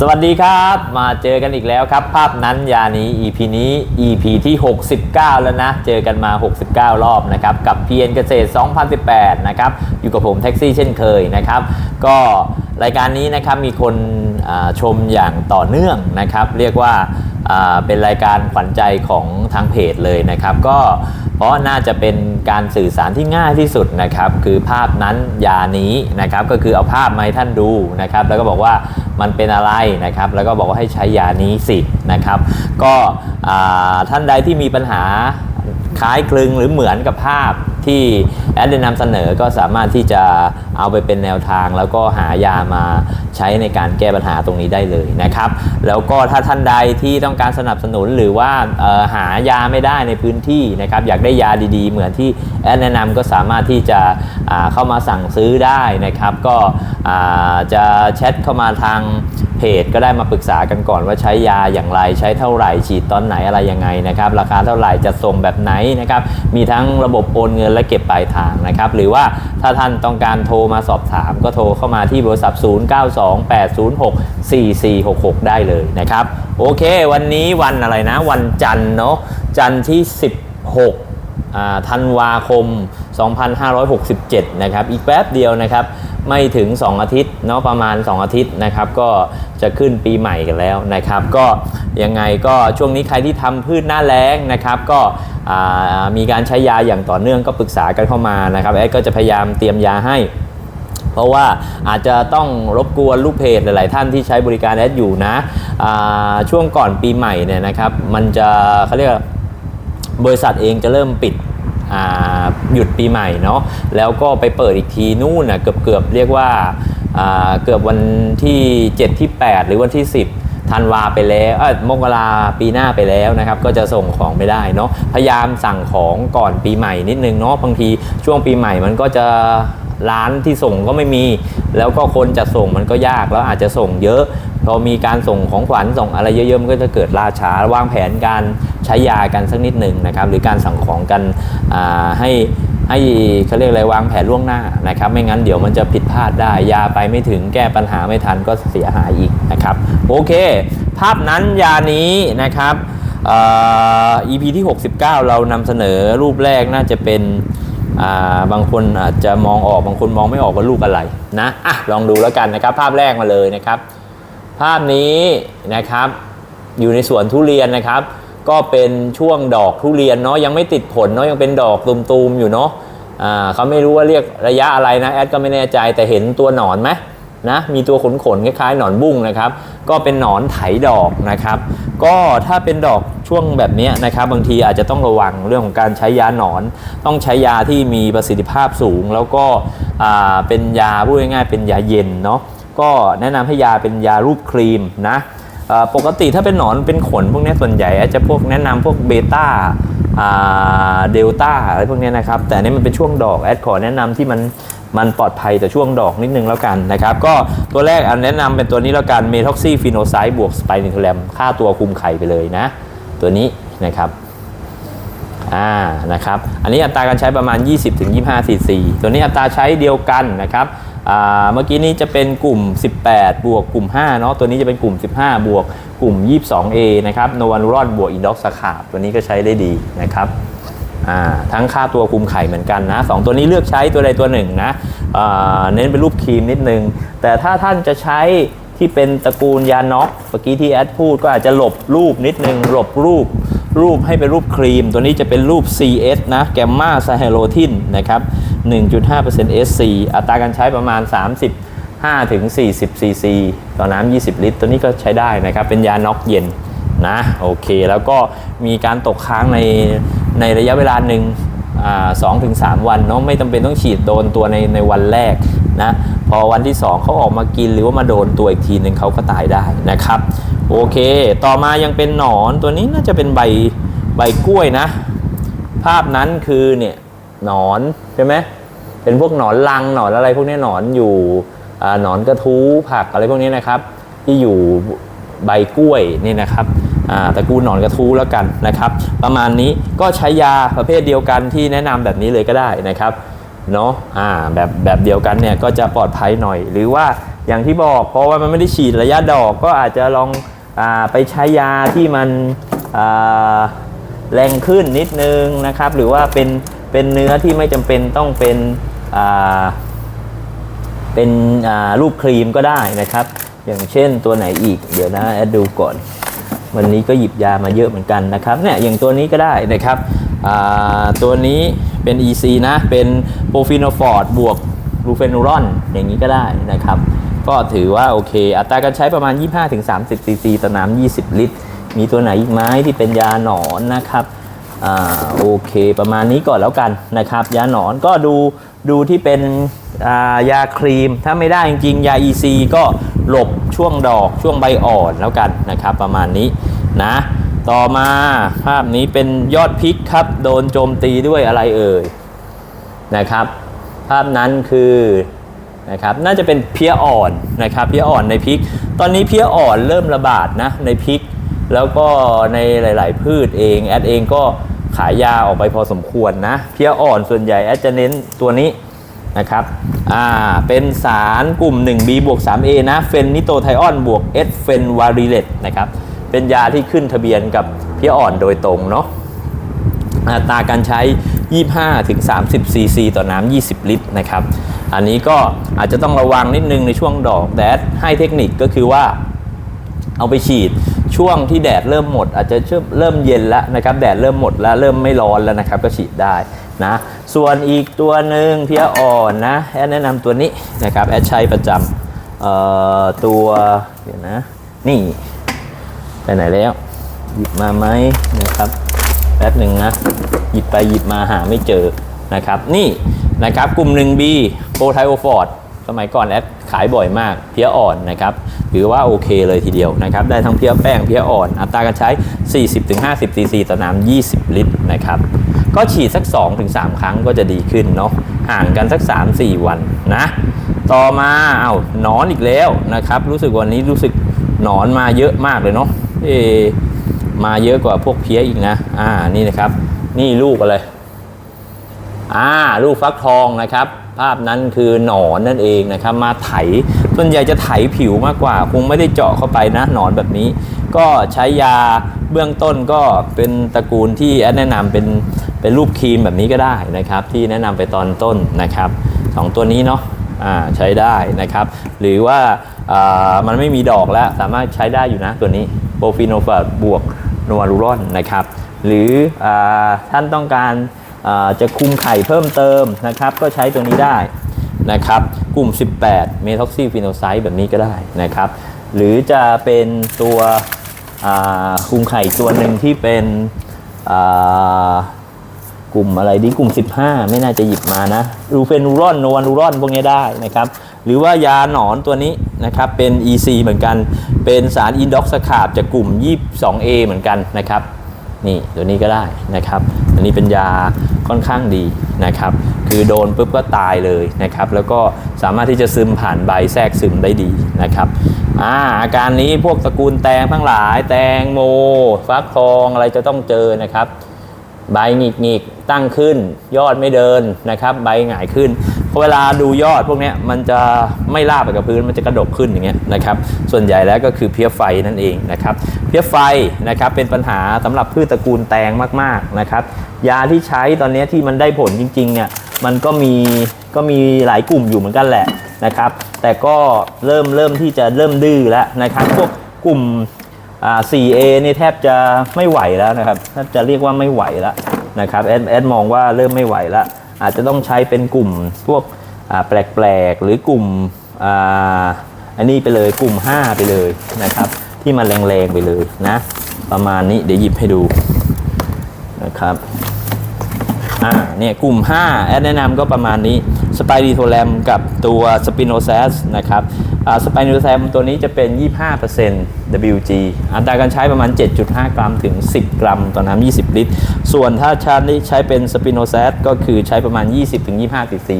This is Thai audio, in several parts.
สวัสดีครับ มาเจอกันอีกแล้วครับ ภาพนั้นยานี้ EP นี้ EP ที่ 69 แล้วนะ เจอกันมา 69 รอบนะครับกับ PN เกษตร 2018 นะครับ อยู่กับผมแท็กซี่เช่นเคยนะครับ ก็รายการนี้นะครับมีคนชมอย่างต่อเนื่องนะครับ เรียกว่า เป็นรายการขวัญใจของทางเพจเลยนะครับ ก็เพราะน่าจะเป็นการสื่อสารที่ง่ายที่สุดนะครับ คือภาพนั้นยานี้นะครับ ก็คือเอาภาพมาให้ท่านดูนะครับ แล้วก็บอกว่ามันเป็นอะไรนะครับ แล้วก็บอกว่าให้ใช้ยานี้สินะครับ ก็ท่านใดที่มีปัญหา คล้ายคลึงหรือเหมือนกับภาพที่แอดได้นำเสนอก็สามารถที่จะเอาไปเป็นแนวทาง แล้วก็หายามาใช้ในการแก้ปัญหาตรงนี้ได้เลยนะครับ แล้วก็ถ้าท่านใดที่ต้องการสนับสนุนหรือว่าหายาไม่ได้ในพื้นที่นะครับ อยากได้ยาดีๆ เหมือนที่แอดแนะนำก็สามารถที่จะเข้ามาสั่งซื้อได้นะครับ ก็จะแชทเข้ามาทาง จก็ได้มาปรึกษากันก่อนว่าใช้ยาอย่างไรใช้เท่าไหร่ฉีดตอนไหนอะไรยังไงนะครับราคาเท่าไหร่จะส่งแบบไหนนะครับมีทั้งระบบโอนเงินและเก็บปลายทางนะครับหรือว่าถ้าท่านต้องการโทรมาสอบถาม ก็โทรเข้ามาที่เบอร์โทรศัพท์0928064466 ได้เลยนะครับโอเค วันนี้วันอะไรนะ วันจันทร์เนาะจันทร์ที่ 16ธันวาคม 2567 นะครับ อีกแป๊บเดียวนะครับ ไม่ถึง 2 อาทิตย์เนาะประมาณ 2 อาทิตย์นะครับ ก็จะขึ้นปีใหม่กันแล้วนะครับ ก็ยังไงก็ช่วงนี้ใครที่ทำพืชหน้าแล้งนะครับ ก็มีการใช้ยาอย่างต่อเนื่องก็ปรึกษากันเข้ามานะครับแอดก็จะพยายามเตรียมยาให้ เพราะว่าอาจจะต้องรบกวนลูกเพจหลาย ๆ ท่านที่ใช้บริการแอดอยู่นะช่วงก่อนปีใหม่เนี่ยนะครับ มันจะเขาเรียกบริษัทเองจะเริ่มปิด หยุดปีใหม่เนาะแล้วก็ไปเปิดอีกทีนู่นนะเกือบเกือบเรียกว่าอ่าเกือบวันที่ 7 ที่ 8 หรือวันที่ 10ธันวาไปแล้วเออมกราปีหน้าไปแล้วนะครับ ก็จะส่งของไม่ได้เนาะพยายามสั่งของก่อนปีใหม่นิดนึงเนาะบางทีช่วงปีใหม่มันก็จะร้านที่ส่งก็ไม่มี แล้วก็คนจะส่งมันก็ยากแล้วอาจจะส่งเยอะพอมีการส่งของขวัญส่งอะไรเยอะๆมันก็จะเกิดล่าช้าวางแผนการ ใช้ยากันสักนิดหนึ่งนะครับหรือการสั่งของกันให้ให้เขาเรียกอะไรวางแผนล่วงหน้านะครับ ไม่งั้นเดี๋ยวมันจะผิดพลาดได้ยาไปไม่ถึงแก้ปัญหาไม่ทันก็เสียหายอีกนะครับโอเค ภาพนั้นยานี้นะครับอ EP ที่ 69 เรานำเสนอรูปแรกน่าจะเป็นาบางคนอาจจะมองออกบางคนมองไม่ออกว่าลูกอะไรนะอะลองดูแล้วกันนะครับ ภาพแรกมาเลยนะครับ ภาพนี้นะครับอยู่ในสวนทุเรียนนะครับ ก็เป็นช่วงดอกทุเรียนเนาะยังไม่ติดผลเนาะยังเป็นดอกตุมๆอยู่เนาะอ่าเขาไม่รู้ว่าเรียกระยะอะไรนะแอดก็ไม่แน่ใจแต่เห็นตัวหนอนไหมนะมีตัวขนขนๆคล้ายๆหนอนบุ้งนะครับ ก็เป็นหนอนไถดอกนะครับ ก็ถ้าเป็นดอกช่วงแบบนี้นะครับ บางทีอาจจะต้องระวังเรื่องของการใช้ยาหนอน ต้องใช้ยาที่มีประสิทธิภาพสูง แล้วก็เป็นยาพูดง่ายๆเป็นยาเย็นเนาะก็แนะนำให้ยาเป็นยารูปครีมนะ ปกติถ้าเป็นหนอนเป็นขนพวกนี้ส่วนใหญ่อาจจะพวกแนะนำพวกเบต้าเดลต้าอะไรพวกนี้นะครับ แต่นี่มันเป็นช่วงดอกแอดขอแนะนำที่มันมันปลอดภัยแต่ช่วงดอกนิดนึงแล้วกันนะครับ ก็ตัวแรกอันแนะนำเป็นตัวนี้แล้วกันเมท็อกซี่ฟีโนไซด์บวกสไปนิโคแลมค่าตัวคุมไข่ไปเลยนะ ตัวนี้นะครับอ่านะครับ อันนี้อัตราการใช้ประมาณ 20-25 cc ตัวนี้อัตราใช้เดียวกันนะครับ เมื่อกี้นี้จะเป็นกลุ่ม 18 บวกกลุ่ม 5 เนาะตัวนี้จะเป็นกลุ่ม 15 บวกกลุ่ม 22A นะครับโนวานูรอนบวกอินด็อกสคาบตัวนี้ก็ใช้ได้ดีนะครับทั้งค่าตัวคุมไข่เหมือนกันนะสองตัวนี้เลือกใช้ตัวใดตัวหนึ่งนะเน้นเป็นรูปครีมนิดนึง แต่ถ้าท่านจะใช้ที่เป็นตระกูลยาน็อกเมื่อกี้ที่แอดพูดก็อาจจะหลบรูปนิดนึงหลบรูป รูปให้เป็นรูปครีม ตัวนี้จะเป็นรูป CS นะแกมมาไซเฮโรทินนะครับ 1.5% SC อัตราการใช้ประมาณ 35ถึง40 cc ต่อน้ำ 20 ลิตร ตัวนี้ก็ใช้ได้นะครับ เป็นยาน็อกเย็นนะโอเค แล้วก็มีการตกค้างในในระยะเวลาหนึ่งสองถึงสามวันเนาะไม่จำเป็นต้องฉีดโดนตัวในในวันแรกนะพอวันที่ 2เขาออกมากินหรือว่ามาโดนตัวอีกทีหนึ่งเขาก็ตายได้นะครับ โอเค ต่อมายังเป็นหนอนตัวนี้น่าจะเป็นใบใบกล้วยนะ ภาพนั้นคือเนี่ยหนอนใช่ไหมเป็นพวกหนอนลังหนอนอะไรพวกนี้หนอนอยู่หนอนกระทู้ผักอะไรพวกนี้นะครับ ที่อยู่ใบกล้วยนี่นะครับตระกูลหนอนกระทู้แล้วกันนะครับ ประมาณนี้ก็ใช้ยาประเภทเดียวกันที่แนะนำแบบนี้เลยก็ได้นะครับเนาะอ่าแบบแบบเดียวกันเนี่ยก็จะปลอดภัยหน่อย หรือว่าอย่างที่บอกเพราะว่ามันไม่ได้ฉีดระยะดอกก็อาจจะลอง ไปใช้ยาที่มันแรงขึ้นนิดนึงนะครับ หรือว่าเป็นเป็นเนื้อที่ไม่จำเป็นต้องเป็นเป็นรูปครีมก็ได้นะครับ อย่างเช่นตัวไหนอีก เดี๋ยวนะแอดดูก่อน วันนี้ก็หยิบยามาเยอะเหมือนกันนะครับเนี่ยอย่างตัวนี้ก็ได้นะครับตัวนี้เป็น EC นะ เป็นโปรฟิโนฟอร์ดบวกลูเฟนูรอนอย่างนี้ก็ได้นะครับ ก็ถือว่าโอเค อัตราการใช้ประมาณ 25-30 ซีซีต่อน้ำ20 ลิตร มีตัวไหนอีกไหมที่เป็นยาหนอนนะครับอ่าโอเคประมาณนี้ก่อนแล้วกันนะครับ ยาหนอนก็ดูดูที่เป็นอ่ายาครีม ถ้าไม่ได้จริงๆ ยา EC ก็หลบช่วงดอกช่วงใบอ่อนแล้วกันนะครับ ประมาณนี้นะ ต่อมาภาพนี้เป็นยอดพริกครับ โดนโจมตีด้วยอะไรเอ่ยนะครับ ภาพนั้นคือ นะครับน่าจะเป็นเพี้ยอ่อนนะครับเพี้ยอ่อนในพริก ตอนนี้เพี้ยอ่อนเริ่มระบาดนะในพริก แล้วก็ในหลาย ๆ พืชเองแอดเองก็ขายยาออกไปพอสมควรนะเพี้ยอ่อนส่วนใหญ่แอดจะเน้นตัวนี้นะครับอ่าเป็นสารกลุ่ม 1B บวก 3A นะเฟนนิโตไทออนบวกเอสเฟนวาริเลตนะครับเป็นยาที่ขึ้นทะเบียนกับเพี้ยอ่อนโดยตรงเนาะอัตราการใช้ 25ถึง30ซีซีต่อน้ำ 20 ลิตรนะครับ อันนี้ก็อาจจะต้องระวังนิดนึงในช่วงดอกแต่ให้เทคนิคก็คือว่า เอาไปฉีดช่วงที่แดดเริ่มหมด อาจจะเริ่มเย็นแล้วนะครับแดดเริ่มหมดแล้วเริ่มไม่ร้อนแล้วนะครับ ก็ฉีดได้นะส่วนอีกตัวหนึ่งเพียอ่อนนะแอดแนะนำตัวนี้นะครับแอดใช้ประจำตัวเดี๋ยวนะนี่ไปไหนแล้วหยิบมาไหมนะ ป๊บหนึ่งนะ หยิบไปหยิบมาหาไม่เจอนะครับ นี่นะครับกลุ่ม 1B โปรไทโอฟอร์ดสมัยก่อนแอดขายบ่อยมากเพี้ยอ่อนนะครับถือว่าโอเคเลยทีเดียวนะครับ ได้ทั้งเพี้ยแป้งเพี้ยอ่อน อัตราการใช้ 40-50ซีซีต่อน้ำ20 ลิตรนะครับ ก็ฉีดสัก 2-3 ครั้งก็จะดีขึ้นเนาะห่างกันสัก 3-4 วันนะ ต่อมาเอานอนอีกแล้วนะครับ รู้สึกวันนี้รู้สึกหนอนมาเยอะมากเลยเนาะเอ มาเยอะกว่าพวกเพี้ยอีกนะ อ่า นี่นะครับ นี่ลูกอะไร อ่า ลูกฟักทองนะครับ ภาพนั้นคือหนอนนั่นเองนะครับ มาไถ ส่วนใหญ่จะไถผิวมากกว่า คงไม่ได้เจาะเข้าไปนะ หนอนแบบนี้ ก็ใช้ยาเบื้องต้นก็เป็นตระกูลที่แนะนำเป็นเป็นรูปครีมแบบนี้ก็ได้นะครับ ที่แนะนำไปตอนต้นนะครับสองตัวนี้เนาะอ่าใช้ได้นะครับ หรือว่าอ่ามันไม่มีดอกแล้วสามารถใช้ได้อยู่นะตัวนี้ รฟีโนฟาบวกโนวารูรอนนะครับหรืออท่านต้องการจะคุมไข่เพิ่มเติมนะครับ ก็ใช้ตัวนี้ได้นะครับ กลุ่ม 18 เมทอกซีฟีโนไซต์แบบนี้ก็ได้นะครับ หรือจะเป็นตัวคุมไข่ตัวหนึ่งที่เป็นกลุ่มอะไรดีกลุ่ม 15 ไม่น่าจะหยิบมานะรูเฟนูรอนโนวานูรอนพวกนี้ได้นะครับ หรือว่ายาหนอนตัวนี้นะครับเป็น EC เหมือนกัน เป็นสารอินด็อกสคาบจากกลุ่ม 22A เหมือนกันนะครับนี่ตัวนี้ก็ได้นะครับ อันนี้เป็นยาค่อนข้างดีนะครับ คือโดนปุ๊บก็ตายเลยนะครับ แล้วก็สามารถที่จะซึมผ่านใบแทรกซึมได้ดีนะครับอาอาการนี้พวกตระกูลแตงทั้งหลาย แตงโม ฟักทองอะไรจะต้องเจอนะครับ ใบหงิกหงิกตั้งขึ้น ยอดไม่เดินนะครับ ใบหงายขึ้น เวลาดูยอดพวกนี้มันจะไม่ราบไปกับพื้นมันจะกระดกขึ้นอย่างเงี้ยนะครับส่วนใหญ่แล้วก็คือเพี้ยไฟนั่นเองนะครับเพี้ยไฟนะครับเป็นปัญหาสำหรับพืชตระกูลแตงมากๆนะครับยาที่ใช้ตอนนี้ที่มันได้ผลจริงๆเนี่ยมันก็มีก็มีหลายกลุ่มอยู่เหมือนกันแหละนะครับแต่ก็เริ่มเริ่มที่จะเริ่มดื้อแล้วนะครับพวกกลุ่ม 4A นี่แทบจะไม่ไหวแล้วนะครับแทบจะเรียกว่าไม่ไหวแล้วนะครับแอดแอดมองว่าเริ่มไม่ไหวแล้ว อาจจะต้องใช้เป็นกลุ่มพวกแปลกๆ หรือกลุ่มอ,อันนี้ไปเลยกลุ่ม 5 ไปเลยนะครับ ที่มันแรงๆไปเลยนะ ประมาณนี้เดี๋ยวหยิบให้ดูนะครับ อ่าเนี่ยกลุ่ม 5 แอดแนะนำก็ประมาณนี้สไปรีโทแรมกับตัวสปิโนแซสนะครับสไปโนแซมตัวนี้จะเป็น 25% WG อัตราการใช้ประมาณ 7.5 กรัมถึง 10 กรัม ต่อน้ำ20 ลิตร ส่วนถ้าชาร์ใช้เป็นสปิโนแซสก็คือใช้ประมาณ 20-25 cc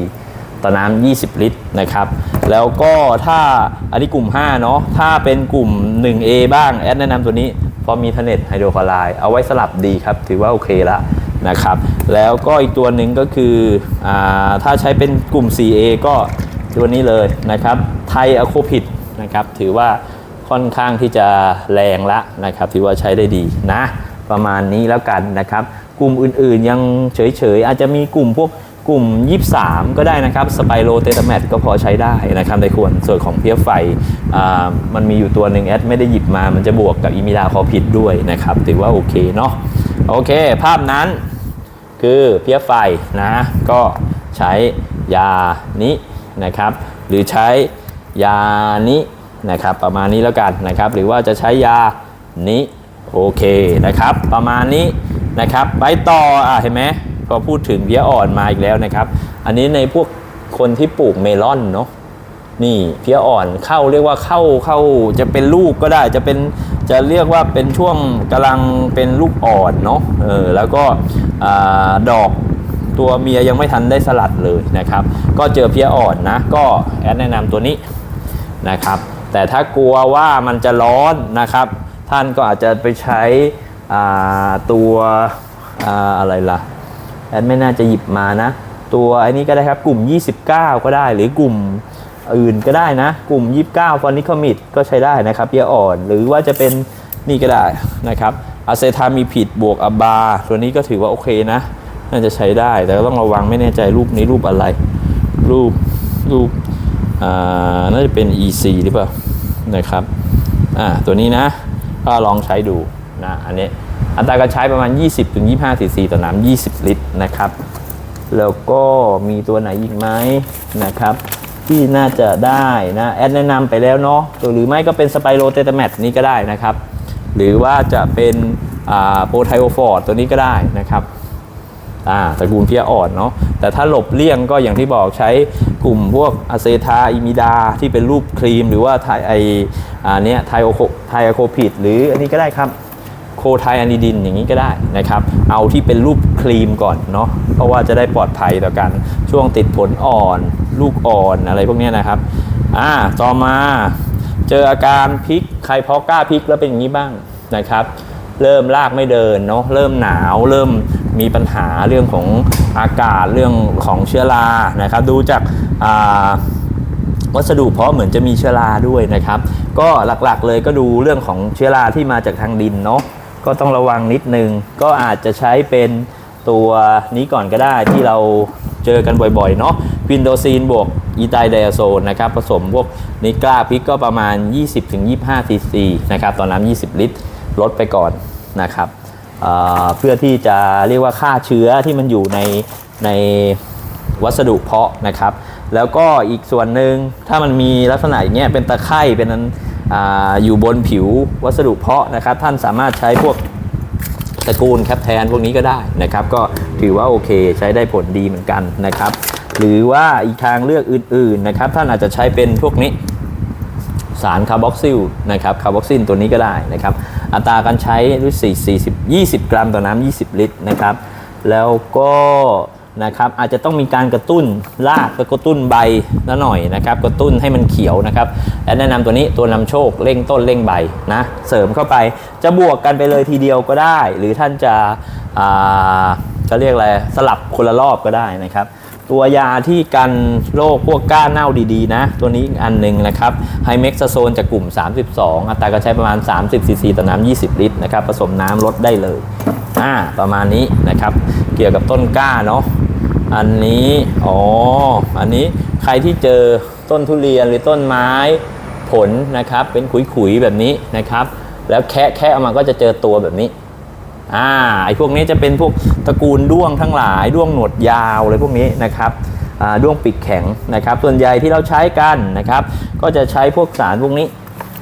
ต่อน้ำ 20 ลิตรนะครับ แล้วก็ถ้าอันนี้กลุ่ม 5 เนาะ ถ้าเป็นกลุ่ม 1A บ้าง แอดแนะนำตัวนี้พราะมีเทเน็ตไฮโดรคลอไรด์เอาไว้สลับดีครับ ถือว่าโอเคละ นะครับ แล้วก็อีกตัวหนึ่งก็คืออถ้าใช้เป็นกลุ่ม 4A ก็ตัวนี้เลยนะครับไทอะโคพิดนะครับถือว่าค่อนข้างที่จะแรงละนะครับถือว่าใช้ได้ดีนะ ประมาณนี้แล้วกันนะครับ กลุ่มอื่นๆยังเฉยๆ อาจจะมีกลุ่มพวกกลุ่ม 23 ก็ได้นะครับสไปโรเตตาแมทก็พอใช้ได้นะครับในควรส่วนของเพียไฟมันมีอยู่ตัวหนึ่งแอดไม่ได้หยิบมามันจะบวกกับอิมิดาคอพิดด้วยนะครับ ถือว่าโอเคเนาะโอเค ภาพนั้น คือเพี้ยไฟนะก็ใช้ยานี้นะครับ หรือใช้ยานี้นะครับ ประมาณนี้แล้วกันนะครับ หรือว่าจะใช้ยานี้โอเคนะครับ ประมาณนี้นะครับไปต่ออะเห็นไหมพอพูดถึงเพี้ยอ่อนมาอีกแล้วนะครับ อันนี้ในพวกคนที่ปลูกเมลอนเนาะ นี่เพี้ยอ่อนเข้าเรียกว่าเข้าเข้าจะเป็นลูกก็ได้จะเป็นจะเรียกว่าเป็นช่วงกำลังเป็นลูกอ่อนเนาะเออแล้วก็อดอกตัวเมียยังไม่ทันได้สลัดเลยนะครับ ก็เจอเพี้ยอ่อนนะก็แอดแนะนำตัวนี้นะครับ แต่ถ้ากลัวว่ามันจะร้อนนะครับ ท่านก็อาจจะไปใช้ตัวอ่าอะไรล่ะแอดไม่น่าจะหยิบมานะ ตัวไอ้นี้ก็ได้ครับกลุ่ม 29 ก็ได้หรือกลุ่ม อื่นก็ได้นะ กลุ่ม 29ฟอนิคอมิดก็ใช้ได้นะครับเพียอ่อน หรือว่าจะเป็นนี่ก็ได้นะครับอะเซทามีผิดบวกอะบา ตัวนี้ก็ถือว่าโอเคนะ น่าจะใช้ได้ แต่ก็ต้องระวังไม่แน่ใจรูปนี้รูปอะไร รูปรูปอ่าน่าจะเป็น EC หรือเปล่านะครับอ่าตัวนี้นะก็ลองใช้ดูนะอันนี้อัตราการใช้ประมาณ 20-25 cc ต่อน้ำ20 ลิตรนะครับ แล้วก็มีตัวไหนอีกไหมนะครับ ที่น่าจะได้นะแอดแนะนำไปแล้วเนาะหรือไม่ก็เป็นสไปโรเตตาแมทนี้ก็ได้นะครับ หรือว่าจะเป็นโปรไทโอฟอร์ดตัวนี้ก็ได้นะครับอ่าตระกูลเพียอ่อนเนาะแต่ถ้าหลบเลี่ยงก็อย่างที่บอกใช้กลุ่มพวกอะเซทาอิมิดาที่เป็นรูปครีม หรือว่าไทไออ่าเนี้ยไทโอโคไทอโคพิดหรืออันนี้ก็ได้ครับ คไทอะนิดินอย่างนี้ก็ได้นะครับ เอาที่เป็นรูปครีมก่อนเนาะเพราะว่าจะได้ปลอดภัยต่อกันช่วงติดผลอ่อน ลูกอ่อนอะไรพวกนี้นะครับอ่าต่อมาเจออาการพลิกใครพาะกล้าพลิกแล้วเป็นอย่างนี้บ้างนะครับ เริ่มลากไม่เดินเนาะเริ่มหนาวเริ่มมีปัญหาเรื่องของอากาศเรื่องของเชื้อรานะครับ ดูจากาวัสดุเพาะเหมือนจะมีเชื้อราด้วยนะครับ ก็หลักๆเลยก็ดูเรื่องของเชื้อราที่มาจากทางดินเนาะ ก็ต้องระวังนิดนึง ก็อาจจะใช้เป็นตัวนี้ก่อนก็ได้ที่เราเจอกันบ่อยๆ เนาะวินโดซีนบวกอีไตไดอะโซนนะครับ ผสมพวกนิกล้าพิกก็ประมาณ 20-25ซีซีนะครับตอนน้ำ20 ลิตร ลดไปก่อนนะครับเเพื่อที่จะเรียกว่าฆ่าเชื้อที่มันอยู่ในในวัสดุเพาะนะครับ แล้วก็อีกส่วนหนึ่งถ้ามันมีลักษณะอย่างเงี้ยเป็นตะไคร่เป็น ออยู่บนผิววัสดุเพาะนะครับ ท่านสามารถใช้พวกตระกูลแคปแทนพวกนี้ก็ได้นะครับ ก็ถือว่าโอเคใช้ได้ผลดีเหมือนกันนะครับ หรือว่าอีกทางเลือกอื่นๆนะครับ ท่านอาจจะใช้เป็นพวกนี้สารคาร์บอกซิลนะครับคาร์บอกซิลตัวนี้ก็ได้นะครับ อัตราการใช้ด้วย4 40 20 กรัมต่อน้ำ20 ลิตรนะครับ แล้วก็ นะครับอาจจะต้องมีการกระตุ้นรากกระตุ้นใบละหน่อยนะครับกระตุ้นให้มันเขียวนะครับและแนะนำตัวนี้ตัวนำโชคเร่งต้นเร่งใบนะเสริมเข้าไปจะบวกกันไปเลยทีเดียวก็ได้ หรือท่านจะอ่าจะเรียกอะไรสลับคนละรอบก็ได้นะครับตัวยาที่กันโรคพวกก้านเน่าดีๆ นะ ตัวนี้อีกอันหนึ่งนะครับไฮเม็กซาโซนจากกลุ่ม 32 อัตราการใช้ประมาณ 30ซีซีต่อน้ำ20 ลิตรนะครับผสมน้ำลดได้เลยอ่าประมาณนี้นะครับ เกี่ยวกับต้นกล้าเนาะอันนี้อ๋ออันนี้ใครที่เจอต้นทุเรียนหรือต้นไม้ผลนะครับ เป็นขุยๆแบบนี้นะครับ แล้วแคะแคะออกมาก็จะเจอตัวแบบนี้อ่าไอ้พวกนี้จะเป็นพวกตระกูลด้วงทั้งหลายด้วงหนวดยาวอะไรพวกนี้นะครับอ่าด้วงปีกแข็งนะครับ ส่วนใหญ่ที่เราใช้กันนะครับ ก็จะใช้พวกสารพวกนี้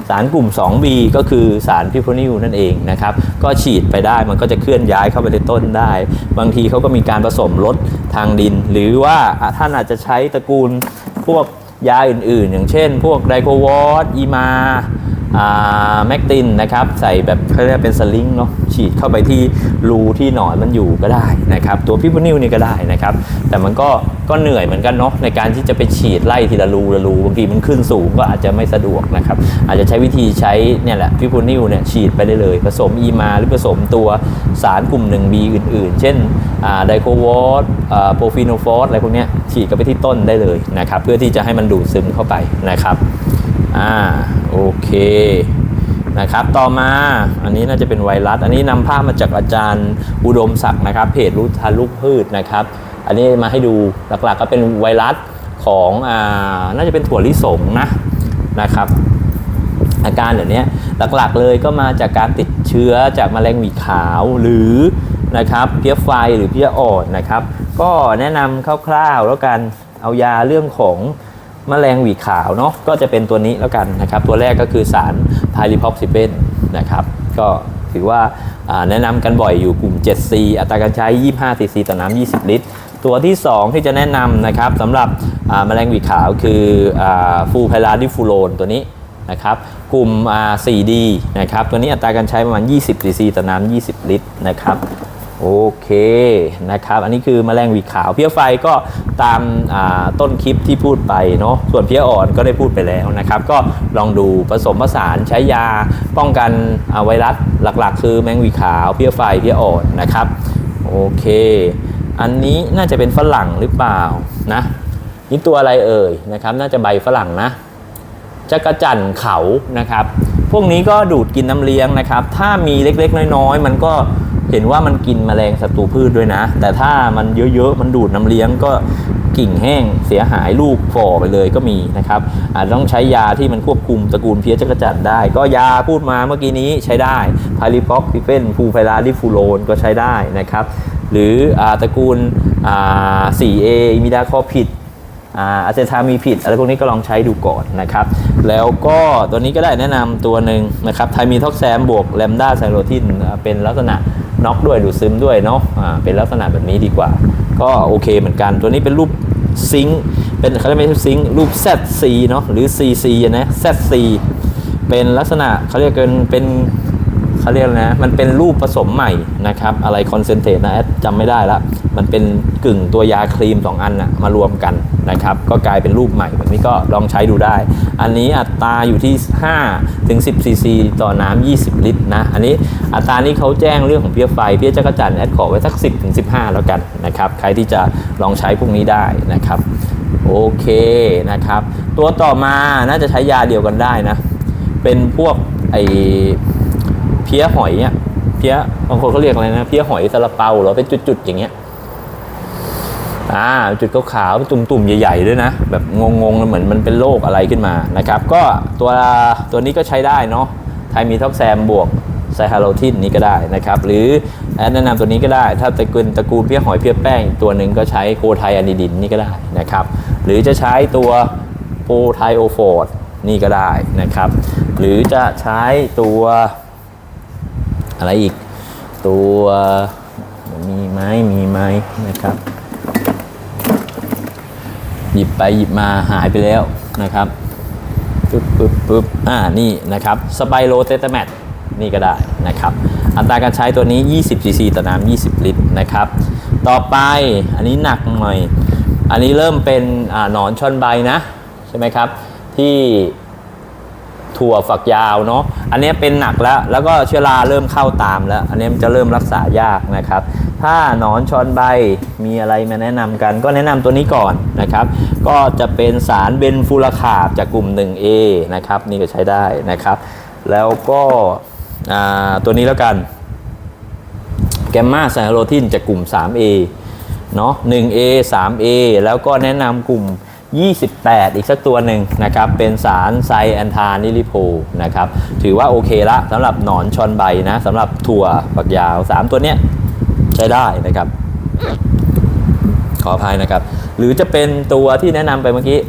สารกลุ่ม 2B ก็คือสารพิโพนิลนั่นเองนะครับ ก็ฉีดไปได้มันก็จะเคลื่อนย้ายเข้าไปในต้นได้ บางทีเขาก็มีการผสมลดทางดิน หรือว่าท่านอาจจะใช้ตระกูลพวกยาอื่นๆ อย่างเช่น พวกไดโควอตอีมา แมกตินนะครับใส่แบบเขาเรียกเป็นสลิงเนาะฉีดเข้าไปที่รูที่หนอนมันอยู่ก็ได้นะครับตัวพิพนิวนี่ก็ได้นะครับแต่มันก็ก็เหนื่อยเหมือนกันเนาะในการที่จะไปฉีดไล่ทีละรูละรูบางทีมันขึ้นสูงก็อาจจะไม่สะดวกนะครับอาจจะใช้วิธีใช้เนี่ยแหละพิพนิวเนี่ยฉีดไปได้เลย ผสมอีมาหรือผสมตัวสารกลุ่ม 1B อื่น ๆ เช่นไดโควอสโปรฟีโนฟอสอะไรพวกเนี้ยฉีดกันไปที่ต้นได้เลยนะครับเพื่อที่จะให้มันดูดซึมเข้าไปนะครับ อ่าโอเคนะครับต่อมาอันนี้น่าจะเป็นไวรัส อันนี้นำภาพมาจากอาจารย์อุดมศักดิ์นะครับเพจรู้ทันลูกพืชนะครับ อันนี้มาให้ดูหลักๆก็เป็นไวรัสของอ่าน่าจะเป็นถั่วลิสงนะนะครับ อาการแบบนี้หลักๆเลยก็มาจากการติดเชื้อจากแมลงหวีขาวหรือนะครับเพี้ยไฟหรือเพี้ยอ่อนนะครับ ก็แนะนำคร่าวๆแล้วกันเอายาเรื่องของ แมลงหวีขาวเนาะก็จะเป็นตัวนี้แล้วกันนะครับ ตัวแรกก็คือสารไพลิพอกซิเปนนะครับ ก็ถือว่าแนะนำกันบ่อยอยู่กลุ่ม 7C อัตราการใช้ 25 cc ต่อน้ำ 20 ลิตร ตัวที่ 2 ที่จะแนะนำนะครับสำหรับแมลงหวีขาวคือฟูไพลาดิฟูโรนตัวนี้นะครับกลุ่ม 4D นะครับตัวนี้อัตราการใช้ประมาณ 20 cc ต่อน้ำ 20 ลิตรนะครับ โอเคนะครับ อันนี้คือแมลงวีขาวเพี้ยไฟก็ตามาต้นคลิปที่พูดไปเนาะส่วนเพี้ยอ่อนก็ได้พูดไปแล้วนะครับ ก็ลองดูผสมผสานใช้ยาป้องกันไวรัสหลักๆ คือแมงวีขาวเพี้ยไฟเพี้ยอ่อนนะครับโอเค อันนี้น่าจะเป็นฝรั่งหรือเปล่านะนี่ตัวอะไรเอ่ยนะครับ น่าจะใบฝรั่งนะจักรจั่นเขานะครับ พวกนี้ก็ดูดกินน้ำเลี้ยงนะครับ ถ้ามีเล็กๆ น้อยๆ มันก็ เห็นว่ามันกินแมลงศัตรูพืชด้วยนะ แต่ถ้ามันเยอะๆ มันดูดน้ำเลี้ยงก็กิ่งแห้งเสียหายลูกฝ่อไปเลยก็มีนะครับอาจจะต้องใช้ยาที่มันควบคุมตระกูลเพี้ยจักรจันได้ ก็ยาพูดมาเมื่อกี้นี้ใช้ได้พาริพ็อกซิเฟนฟูไพลาดิฟูโรนก็ใช้ได้นะครับ หรืออตระกูล 4A มิดาคอพิดอาเซทามีผิดอะไรพวกนี้ก็ลองใช้ดูก่อนนะครับ แล้วก็ตัวนี้ก็ได้แนะนำตัวหนึ่งนะครับไทมีท็อกแซมบวกแลมด้าไซโรทินเป็นลักษณะ น็อกด้วยดูดซึมด้วยเนาะอ่าเป็นลักษณะแบบนี้ดีกว่า ก็โอเคเหมือนกัน ตัวนี้เป็นรูปซิงค์เป็นเขาเรียกไม่ใช่ซิงค์รูป ZC เนาะหรือ CC นะ ZC เป็นลักษณะเขาเรียกกันเป็นเขาเรียกนะ มันเป็นรูปผสมใหม่นะครับ อะไรคอนเซนเทรตนะแอดจำไม่ได้ละ มันเป็นกึ่งตัวยาครีม 2 อันนะมารวมกันนะครับ ก็กลายเป็นรูปใหม่แบบนี้ก็ลองใช้ดูได้ อันนี้อัตราอยู่ที่5ถึง10ซีซีต่อน้ำ20 ลิตรนะ อันนี้อัตรานี้เขาแจ้งเรื่องของเพี้ยไฟเพี้ยจักรจันแอดขอไว้สัก 10ถึง15 แล้วกันนะครับ ใครที่จะลองใช้พวกนี้ได้นะครับ โอเคนะครับ ตัวต่อมาน่าจะใช้ยาเดียวกันได้นะ เป็นพวกไอเพี้ยหอยเนี่ยเพี้ยบางคนเขาเรียกอะไรนะเพี้ยหอยซาลาเปาหรอเป็นจุดๆอย่างเงี้ย อ่าจุดขาวๆตุ่มๆ ใหญ่ๆ ด้วยนะ แบบงงๆ เหมือนมันเป็นโรคอะไรขึ้นมานะครับ ก็ตัวตัวนี้ก็ใช้ได้เนาะไทมีท็อกแซมบวกไซฮาโลทินนี้ก็ได้นะครับ หรือแนะนำตัวนี้ก็ได้ ถ้าตระกูลตระกูลเพี้ยหอยเพี้ยแป้ง ตัวหนึ่งก็ใช้โคไทอะนิดินนี่ก็ได้นะครับ หรือจะใช้ตัวโปไทโอโฟดนี่ก็ได้นะครับ หรือจะใช้ตัวอะไรอีกตัวมีไหมมีไหมนะครับ หยิบไปหยิบมาหายไปแล้วนะครับปึ๊บปึ๊บปึ๊บอ่านี่นะครับสไปโรเตตแมทนี่ก็ได้นะครับ อัตราการใช้ตัวนี้ 20 cc ต่อน้ำ20 ลิตรนะครับ ต่อไปอันนี้หนักหน่อย อันนี้เริ่มเป็นหนอนชอนใบนะ ใช่ไหมครับ ที่ถั่วฝักยาวเนาะ อันนี้เป็นหนักแล้ว แล้วก็เชื้อราเริ่มเข้าตามแล้ว อันนี้มันจะเริ่มรักษายากนะครับ ถ้าหนอนชอนใบมีอะไรมาแนะนำกัน ก็แนะนำตัวนี้ก่อนนะครับ ก็จะเป็นสารเบนฟูราคาบจากกลุ่ม 1A นะครับ นี่ก็ใช้ได้นะครับ แล้วก็ตัวนี้แล้วกันแกมมาไซโรทินจากกลุ่ม 3A เนาะ 1A 3A แล้วก็แนะนำกลุ่ม 28 อีกสักตัวหนึ่งนะครับ เป็นสารไซแอนทานิลิโพนะครับ ถือว่าโอเคละสำหรับหนอนชอนใบนะสำหรับถั่วฝักยาว 3 ตัวเนี้ยใช้ได้นะครับ ขออภัยนะครับ หรือจะเป็นตัวที่แนะนำไปเมื่อกี้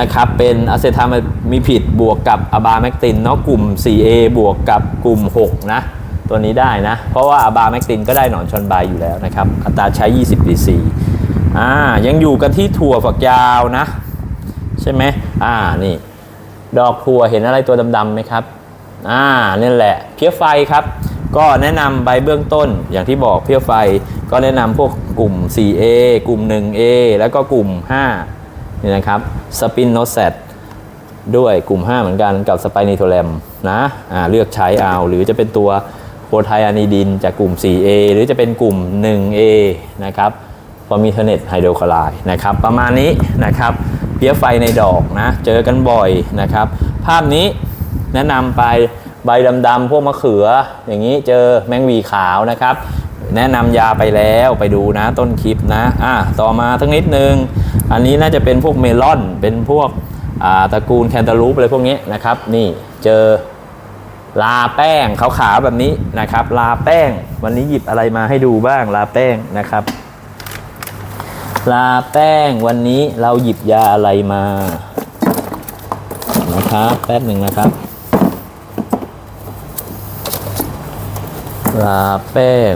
นะครับเป็นอะเซทามีผิดบวกกับอะบาแมกตินเนาะกลุ่ม 4A บวกกับกลุ่ม 6 นะ ตัวนี้ได้นะ เพราะว่าอะบาแมกตินก็ได้หนอนชอนใบอยู่แล้วนะครับ อัตราใช้ 20 cc อ่ายังอยู่กันที่ถั่วฝักยาวนะ ใช่ไหมอ่านี่ ดอกถั่วเห็นอะไรตัวดำๆไหมครับอ่านี่แหละ เพี้ยไฟครับ ก็แนะนำใบเบื้องต้นอย่างที่บอกเพี้ยไฟ ก็แนะนำพวกกลุ่ม 4A กลุ่ม 1A แล้วก็กลุ่ม 5 นี่นะครับสปินโนแซดด้วยกลุ่ม 5 เหมือนกันกับสไปนิโทแรมนะอ่าเลือกใช้เอาหรือจะเป็นตัวโพไทอานิดินจากกลุ่ม 4A หรือจะเป็นกลุ่ม 1A นะครับฟอมิเทเนตไฮโดรคลอไรด์นะครับ ประมาณนี้นะครับ เพี้ยไฟในดอกนะ เจอกันบ่อยนะครับ ภาพนี้แนะนำไปใบดำๆพวกมะเขือ อย่างนี้เจอแมงวีขาวนะครับ แนะนำยาไปแล้วไปดูนะต้นคลิปนะอะต่อมาทั้งนิดนึง อันนี้น่าจะเป็นพวกเมลอนเป็นพวกตระกูลแคนตาลูปอะไรพวกนี้นะครับ นี่เจอลาแป้งขาวๆแบบนี้นะครับ ลาแป้ง วันนี้หยิบอะไรมาให้ดูบ้างลาแป้งนะครับ ลาแป้งวันนี้เราหยิบยาอะไรมานะครับแป๊บหนึ่งนะครับลาแป้ง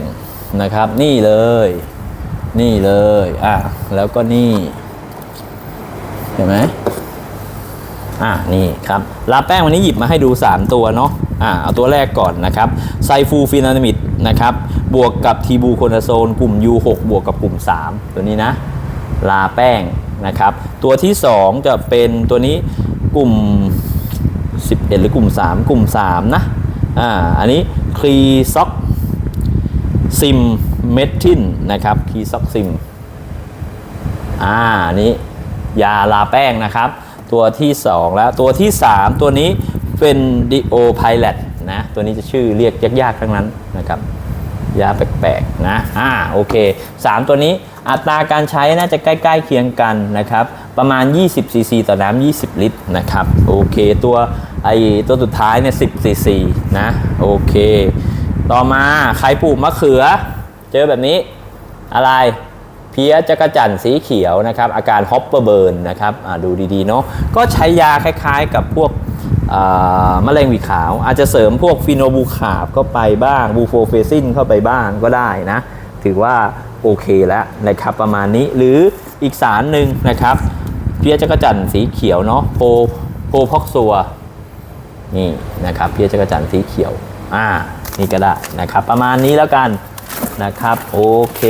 นะครับ นี่เลย นี่เลยอะแล้วก็นี่ เห็นไหมอะนี่ครับลาแป้งวันนี้หยิบมาให้ดู 3 ตัวเนาะอะเอาตัวแรกก่อนนะครับไซฟูฟินามิดนะครับ บวกกับทีบูโคนาโซนกลุ่ม U6 บวกกับกลุ่ม 3 ตัวนี้นะ ลาแป้งนะครับ ตัวที่ 2 จะเป็นตัวนี้กลุ่ม 11 หรือกลุ่ม 3 กลุ่ม 3 นะอ่าอันนี้คลีซ็อกซิมเมทินนะครับคลีซ็อกซิมอ่าอันนี้ยาลาแป้งนะครับ ตัวที่ 2 แล้วตัวที่ 3 ตัวนี้เป็นดิโอไพเลตนะตัวนี้จะชื่อเรียกยากๆทั้งนั้นนะครับยาแปลกๆนะอ่าโอเค 3 ตัวนี้ อัตราการใช้น่าจะใกล้ๆเคียงกันนะครับ ประมาณ 20 ซีซีต่อน้ำ20 ลิตรนะครับ โอเค ตัวไอตัวสุดท้ายเนี่ย 10 ซีซีนะ โอเค ต่อมาใครปลูกมะเขือ เจอแบบนี้อะไรเพี้ยจักรจั่นสีเขียวนะครับ อาการฮอปเปอร์เบิร์นนะครับดูดีๆเนาะก็ใช้ยาคล้ายๆกับพวกมะเร็งหวีขาว อาจจะเสริมพวกฟิโนบูคาบเข้าไปบ้างบูโฟเฟซินเข้าไปบ้างก็ได้นะ ถือว่า โอเคแล้วนะครับประมาณนี้หรืออีกสารหนึ่งนะครับเพี้ยจักรจันสีเขียวเนาะโพโพพ็อกซัวนี่นะครับเพี้ยจักรจันสีเขียวอ่านี่ก็ได้นะครับประมาณนี้แล้วกันนะครับโอเค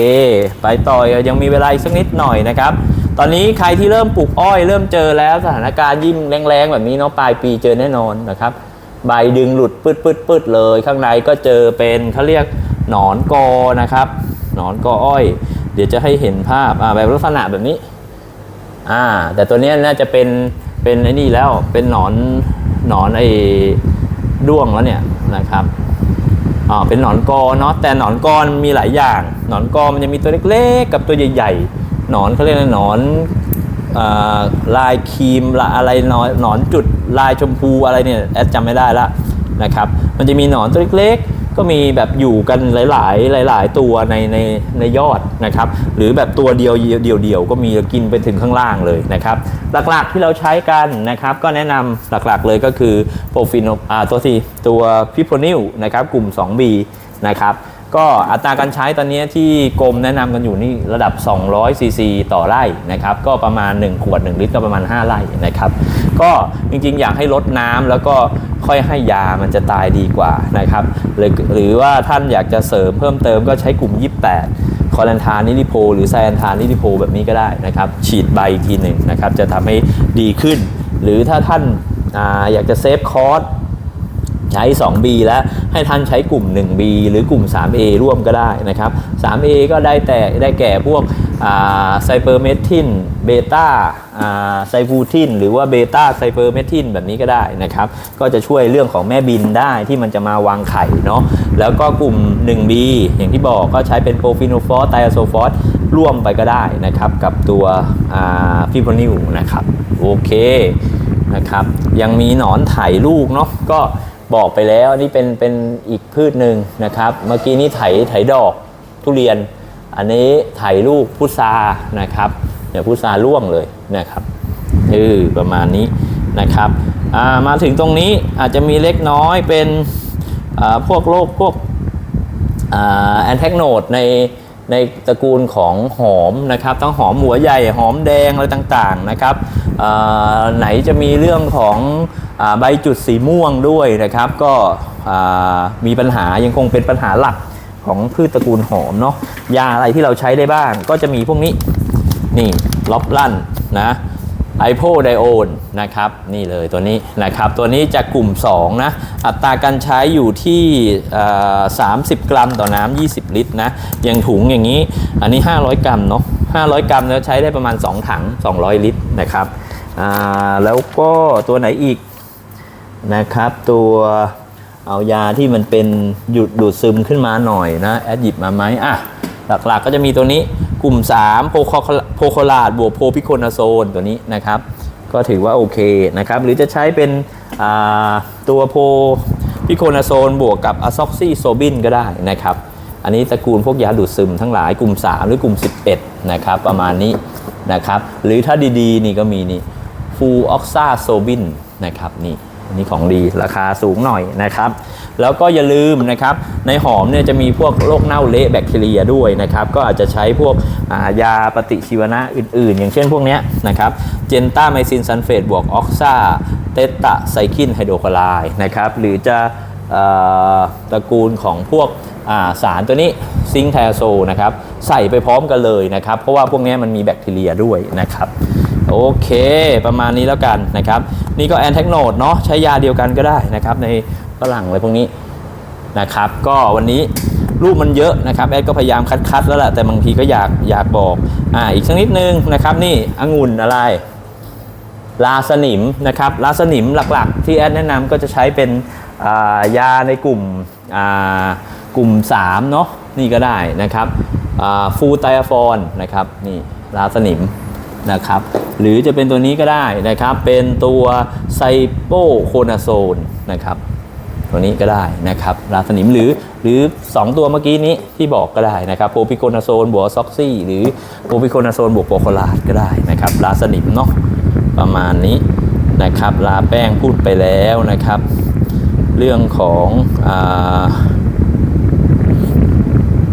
ไปต่อยังมีเวลาอีกสักนิดหน่อยนะครับตอนนี้ใครที่เริ่มปลูกอ้อยเริ่มเจอแล้วสถานการณ์ยิ่งแรงๆแบบนี้เนาะปลายปีเจอแน่นอนนะครับใบดึงหลุดปืดปืดปืดเลย ข้างในก็เจอเป็นเขาเรียกหนอนกอนะครับ นอนกออ้อย เดี๋ยวจะให้เห็นภาพอ่าแบบลักษณะแบบนี้อ่าแต่ตัวนี้น่าจะเป็นเป็นไอ้นี่แล้วเป็นหนอนหนอนไอ้ด้วงแล้วเนี่ยนะครับอ่าเป็นหนอนกอเนาะแต่หนอนกอมันมีหลายอย่าง หนอนกอมันจะมีตัวเล็กๆ กับตัวใหญ่ๆหนอนเขาเรียกอะไรหนอนลายครีมละอะไรหนอนหนอนจุดลายชมพูอะไรเนี่ยแอดจำไม่ได้ละนะครับ มันจะมีหนอนตัวเล็กๆ ก็มีแบบอยู่กันหลาย ๆ หลาย ๆ ตัวในในในยอดนะครับ หรือแบบตัวเดียวเดียวเดียวก็มีกินไปถึงข้างล่างเลยนะครับ หลัก ๆ ที่เราใช้กันนะครับ ก็แนะนำหลัก ๆ เลยก็คือโปรฟิโนอ่าตัวที่ตัวพิโพนิลนะครับ กลุ่ม 2B นะครับ ก็อัตราการใช้ตอนนี้ที่กรมแนะนำกันอยู่นี่ระดับ 200 ซีซีต่อไร่นะครับ ก็ประมาณ 1 ขวด 1 ลิตรก็ประมาณ 5 ไร่นะครับ ก็จริงๆ อยากให้ลดน้ำแล้วก็ค่อยให้ยามันจะตายดีกว่านะครับ หรือหรือว่าท่านอยากจะเสริมเพิ่มเติมก็ใช้กลุ่ม 28 คอลันทานิลิโพ หรือไซแอนทานิลิโพแบบนี้ก็ได้นะครับ ฉีดใบอีกทีหนึ่งนะครับ จะทำให้ดีขึ้น หรือถ้าท่านอาอยากจะเซฟคอส ใช้ 2B แล้วให้ท่านใช้กลุ่ม 1B หรือกลุ่ม 3A ร่วมก็ได้นะครับ 3A ก็ได้แต่ได้แก่พวกไซเปอร์เมทินเบต้าไซฟูทินหรือว่าเบต้าไซเปอร์เมทินแบบนี้ก็ได้นะครับ ก็จะช่วยเรื่องของแม่บินได้ที่มันจะมาวางไข่เนาะแล้วก็กลุ่ม 1B อย่างที่บอกก็ใช้เป็นโปรฟิโนฟอสไตอโซฟอสร่วมไปก็ได้นะครับ กับตัวฟิโพนิลนะครับ โอเคนะครับ ยังมีหนอนไถลูกเนาะก็ บอกไปแล้วอันนี่เป็นเป็นอีกพืชหนึ่งนะครับ เมื่อกี้นี้ไถไถดอกทุเรียน อันนี้ไถลูกพุทรานะครับเดี๋ยวพุทราร่วงเลยนะครับเออประมาณนี้นะครับามาถึงตรงนี้อาจจะมีเล็กน้อยเป็นพวกโรคพวกแอนแทกโนดใน ในตระกูลของหอมนะครับทั้งหอมหัวใหญ่หอมแดงอะไรต่างๆนะครับไหนจะมีเรื่องของอใบจุดสีม่วงด้วยนะครับ ก็มีปัญหายังคงเป็นปัญหาหลักของพืชตระกูลหอมเนาะยาอะไรที่เราใช้ได้บ้าง ก็จะมีพวกนี้นี่ล็อบลั่นนะ ไอโพไดโอนนะครับนี่เลยตัวนี้นะครับตัวนี้จะกลุ่ม 2 นะ อัตราการใช้อยู่ที่ 30 กรัมต่อน้ำ 20 ลิตรนะอย่างถุงอย่างนี้อันนี้ 500 กรัมเนาะ500 กรัมแล้วใช้ได้ประมาณ 2 ถัง 200 ลิตรนะครับแล้วก็ตัวไหนอีกนะครับตัวเอายาที่มันเป็นหยุดดูดซึมขึ้นมาหน่อยนะแอดหยิบมาไหมอะหลักๆก็จะมีตัวนี้ กลุ่ม3โพโคโพโคลาดบวกโพพิโคนาโซนตัวนี้นะครับ ก็ถือว่าโอเคนะครับ หรือจะใช้เป็นตัวโพพิโคนาโซนบวกกับอะซ็อกซีโซบินก็ได้นะครับ อันนี้ตระกูลพวกยาดูดซึมทั้งหลายกลุ่ม 3 หรือกลุ่ม 11 นะครับ ประมาณนี้นะครับ หรือถ้าดีๆ นี่ก็มีนี่ฟูออกซาโซบินนะครับนี่อันนี้ของดีราคาสูงหน่อยนะครับ แล้วก็อย่าลืมนะครับในหอมเนี่ยจะมีพวกโรคเน่าเละแบคทีเรียด้วยนะครับก็อาจจะใช้พวกายาปฏิชีวนะอื่นๆ อย่างเช่นพวกนี้นะครับเจนต้าไมซินซันเฟตบวกออกซาเตตะไซคินไฮโดรคลอไรด์นะครับหรือจะอตระกูลของพวกาสารตัวนี้ซิงค์ไทโซนะครับใส่ไปพร้อมกันเลยนะครับ เพราะว่าพวกนี้มันมีแบคทีเรียด้วยนะครับโอเค ประมาณนี้แล้วกันนะครับ นี่ก็แอนแทกโนดเนาะใช้ยาเดียวกันก็ได้นะครับ ใน ฝรั่งอะไรพวกนี้นะครับ ก็วันนี้รูปมันเยอะนะครับแอดก็พยายามคัดๆแล้วแหละแต่บางทีก็อยากอยากบอกอ่าอีกสักนิดนึงนะครับนี่องุ่นอะไร ลาสนิมนะครับลาสนิมหลักๆ ที่แอดแนะนำก็จะใช้เป็นายาในกลุ่มกลุ่ม3เนาะนี่ก็ได้นะครับฟูไตอฟอนนะครับนี่ลาสนิมนะครับหรือจะเป็นตัวนี้ก็ได้นะครับเป็นตัวไซโปโคนาโซนนะครับ ตัวนี้ก็ได้นะครับลาสนิมหรือหรือ 2 ตัวเมื่อกี้นี้ที่บอกก็ได้นะครับโพพิโคนาโซนบวกซ็อกซี่หรือโพพิโคนาโซนบวกโปรโคลาดก็ได้นะครับลาสนิมเนาะประมาณนี้นะครับลาแป้งพูดไปแล้วนะครับ เรื่องของอ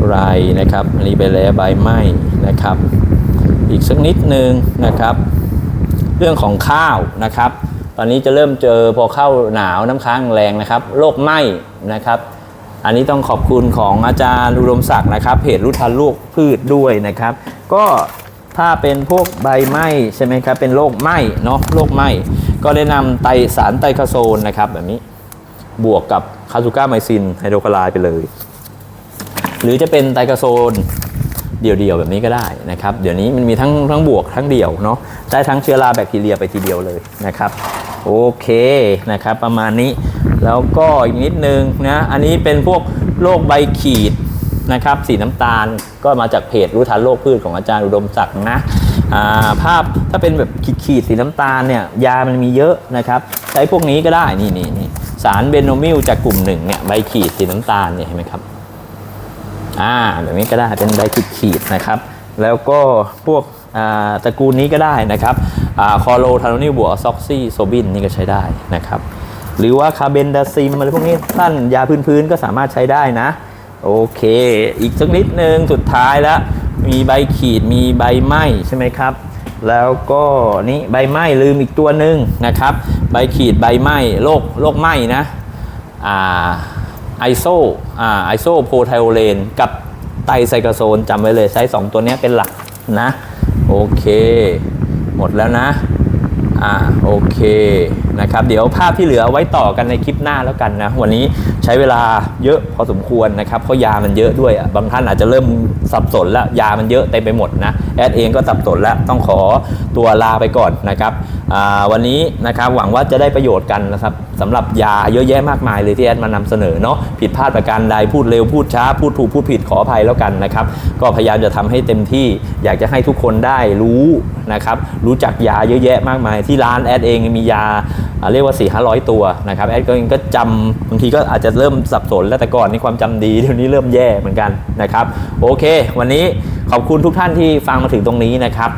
ไรนะครับอันนี้ไปแล้วใบไม้นะครับ อีกสักนิดนึงนะครับ เรื่องของข้าวนะครับ ตอนนี้จะเริ่มเจอพอเข้าหนาวน้ำค้างแรงนะครับโรคไหม้นะครับ อันนี้ต้องขอบคุณของอาจารย์อุดมศักดิ์นะครับเพจรู้ทันโรคพืชด้วยนะครับ ก็ถ้าเป็นพวกใบไหม้ใช่ไหมครับเป็นโรคไหม้เนาะโรคไหม้ก็ได้นำไตสารไตรคาโซนนะครับแบบนี้บวกกับคาซูก้าไมซินไฮโดรคลอไรด์ไปเลย หรือจะเป็นไตรคาโซนเดี่ยวๆแบบนี้ก็ได้นะครับ เดี๋ยวนี้มันมีทั้งทั้งบวกทั้งเดี่ยวเนาะได้ทั้งเชื้อราแบคทีเรียไปทีเดียวเลยนะครับ โอเคนะครับ ประมาณนี้แล้วก็อีกนิดนึงนะ อันนี้เป็นพวกโรคใบขีดนะครับ สีน้ำตาลก็มาจากเพจรู้ทันโรคพืชของอาจารย์อุดมศักดิ์นะาภาพถ้าเป็นแบบขีดๆสีน้ำตาลเนี่ยยามันมีเยอะนะครับ ใช้พวกนี้ก็ได้นี่นี่นี่สารเบนโนมิลจากกลุ่มหนึ่งเนี่ยใบขีดสีน้ำตาลเนี่ยเห็นไหมครับอ่าแบบนี้ก็ได้เป็นใบขีดขีดนะครับ แล้วก็พวก ตระกูลนี้ก็ได้นะครับคอโลทานนิลบวกซ็อกซี่โซบินนี่ก็ใช้ได้นะครับหรือว่าคาเบนดาซิมอะไรพวกนี้ท่านยาพื้นๆก็สามารถใช้ได้นะ โอเค อีกสักนิดนึงสุดท้ายแล้วมีใบขีดมีใบไหม้ใช่ไหมครับ แล้วก็นี่ใบไหม้ลืมอีกตัวหนึ่งนะครับ ใบขีดใบไหม้โรคโรคไหม้นะอ่าไอโซอ่าไอโซโพไทโอเลนกับไตรไซคาโซนจำไว้เลยใช้ 2 ตัวนี้เป็นหลักนะ โอเค หมดแล้วนะ อ่า โอเค นะครับเดี๋ยวภาพที่เหลือไว้ต่อกันในคลิปหน้าแล้วกันนะวันนี้ใช้เวลาเยอะพอสมควรนะครับเพราะยามันเยอะด้วยบางท่านอาจจะเริ่มสับสนแล้วยามันเยอะเต็มไปหมดนะแอดเองก็สับสนแล้วต้องขอตัวลาไปก่อนนะครับวันนี้นะครับหวังว่าจะได้ประโยชน์กันนะครับสำหรับยาเยอะแยะมากมายเลยที่แอดมานำเสนอเนาะผิดพลาดประการใดพูดเร็วพูดช้าพูดถูกพูดผิดขออภัยแล้วกันนะครับก็พยายามจะทำให้เต็มที่อยากจะให้ทุกคนได้รู้นะครับรู้จักยาเยอะแยะมากมาย ที่ร้านแอดเองมียา เรียกว่า4ี่ห้าร้อยตัวนะครับแอดก็เองก็จำบางทีก็อาจจะเริ่มสับสนแล้วแต่ก่อนนี่ความจำดีเดี๋ยวนี้เริ่มแย่เหมือนกันนะครับโอเค วันนี้ขอบคุณทุกท่านที่ฟังมาถึงตรงนี้นะครับ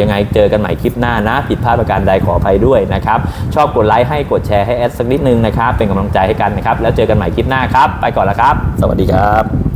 ยังไงเจอกันใหม่คลิปหน้านะ ผิดพลาดประการใดขออภัยด้วยนะครับ ชอบกดไลค์ให้กดแชร์ให้แอดสักนิดนึงนะครับ เป็นกำลังใจให้กันนะครับ แล้วเจอกันใหม่คลิปหน้าครับ ไปก่อนแล้วครับ สวัสดีครับ